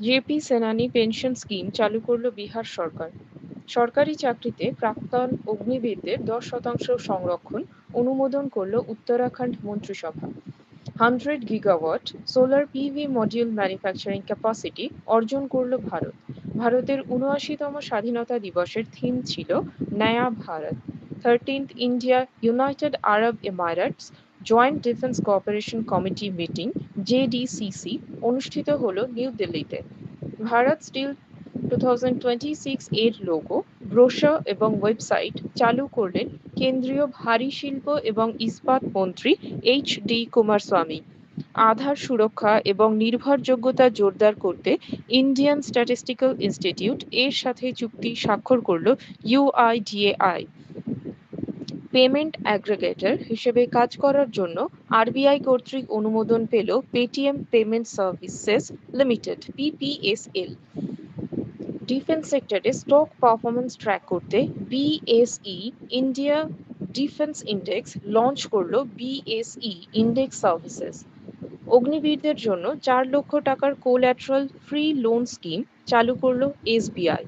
JP সেনানি pension scheme চালু করল বিহার সরকার। সরকারি চাকরিতে প্রাক্তন অগ্নিবীরদের দশ শতাংশ সংরক্ষণ অনুমোদন করল উত্তরাখণ্ড মন্ত্রিসভা। Hundred gigawatt solar PV module manufacturing capacity অর্জন করল ভারত। ভারতের উনআশিতম স্বাধীনতা দিবসের থিম ছিল নয়া Bharat. Thirteenth India, United Arab Emirates joint defence cooperation committee meeting JDCC অনুষ্ঠিত হলো New Delhi Bharat steel two এর লোগো ব্রোশার এবং ওয়েবসাইট চালু করলেন কেন্দ্রীয় ভারী শিল্প এবং ইস্পাত মন্ত্রী এইচ ডি কুমারস্বামী। আধার সুরক্ষা এবং নির্ভরযোগ্যতা জোরদার করতে ইন্ডিয়ান স্ট্যাটিস্টিক্যাল ইনস্টিটিউট এর সাথে চুক্তি স্বাক্ষর করল ইউআইডিএআই পেমেন্ট অ্যাগ্রিগেটর হিসেবে কাজ করার জন্য আরবিআই কর্তৃক অনুমোদন পেল Paytm payment services limited, PPSL. Defence সেক্টরে স্টক পারফরমেন্স ট্র্যাক করতে BSE India defence index launch করল বিএসই ইন্ডেক্স সার্ভিসেস। অগ্নিবীরদের জন্য চার লক্ষ টাকার কোল্যাট্রাল ফ্রি লোন স্কিম চালু করল এসবিআই।